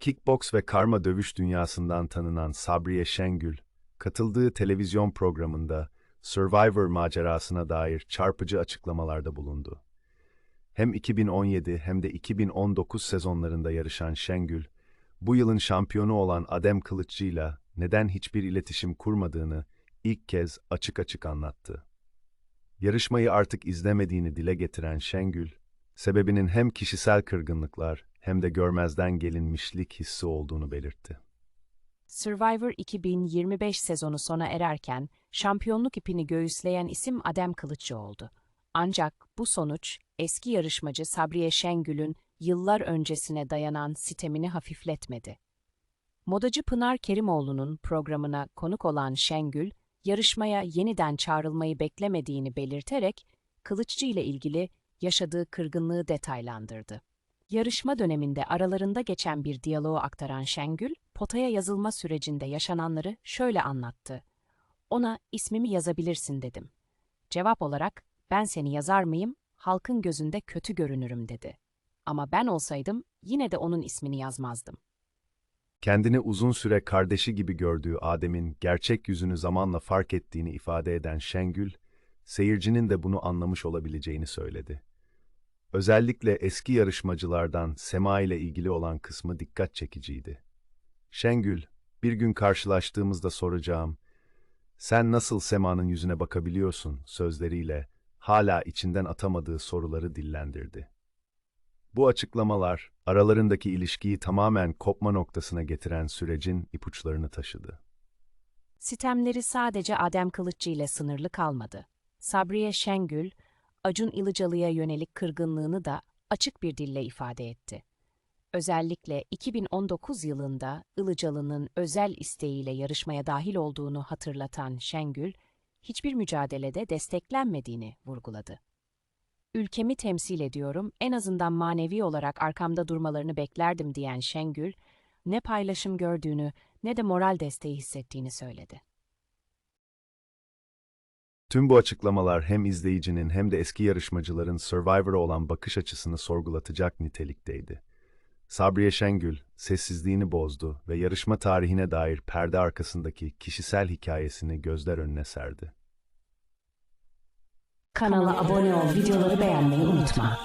Kickboks ve karma dövüş dünyasından tanınan Sabriye Şengül, katıldığı televizyon programında Survivor macerasına dair çarpıcı açıklamalarda bulundu. Hem 2017 hem de 2019 sezonlarında yarışan Şengül, bu yılın şampiyonu olan Adem Kılıççı'yla neden hiçbir iletişim kurmadığını ilk kez açık açık anlattı. Yarışmayı artık izlemediğini dile getiren Şengül, sebebinin hem kişisel kırgınlıklar hem de görmezden gelinmişlik hissi olduğunu belirtti. Survivor 2025 sezonu sona ererken şampiyonluk ipini göğüsleyen isim Adem Kılıççı oldu. Ancak bu sonuç eski yarışmacı Sabriye Şengül'ün yıllar öncesine dayanan sitemini hafifletmedi. Modacı Pınar Kerimoğlu'nun programına konuk olan Şengül, yarışmaya yeniden çağrılmayı beklemediğini belirterek Kılıççı ile ilgili yaşadığı kırgınlığı detaylandırdı. Yarışma döneminde aralarında geçen bir diyaloğu aktaran Şengül, potaya yazılma sürecinde yaşananları şöyle anlattı. Ona ismimi yazabilirsin dedim. Cevap olarak ben seni yazar mıyım, halkın gözünde kötü görünürüm dedi. Ama ben olsaydım yine de onun ismini yazmazdım. Kendini uzun süre kardeşi gibi gördüğü Adem'in gerçek yüzünü zamanla fark ettiğini ifade eden Şengül, seyircinin de bunu anlamış olabileceğini söyledi. Özellikle eski yarışmacılardan Sema ile ilgili olan kısmı dikkat çekiciydi. Şengül, bir gün karşılaştığımızda soracağım, sen nasıl Sema'nın yüzüne bakabiliyorsun sözleriyle hala içinden atamadığı soruları dillendirdi. Bu açıklamalar, aralarındaki ilişkiyi tamamen kopma noktasına getiren sürecin ipuçlarını taşıdı. Sitemleri sadece Adem Kılıççı ile sınırlı kalmadı. Sabriye Şengül, Acun Ilıcalı'ya yönelik kırgınlığını da açık bir dille ifade etti. Özellikle 2019 yılında Ilıcalı'nın özel isteğiyle yarışmaya dahil olduğunu hatırlatan Şengül, hiçbir mücadelede desteklenmediğini vurguladı. Ülkemi temsil ediyorum, en azından manevi olarak arkamda durmalarını beklerdim diyen Şengül, ne paylaşım gördüğünü ne de moral desteği hissettiğini söyledi. Tüm bu açıklamalar hem izleyicinin hem de eski yarışmacıların Survivor'a olan bakış açısını sorgulatacak nitelikteydi. Sabriye Şengül sessizliğini bozdu ve yarışma tarihine dair perde arkasındaki kişisel hikayesini gözler önüne serdi. Kanala abone ol, videoları beğenmeyi unutma.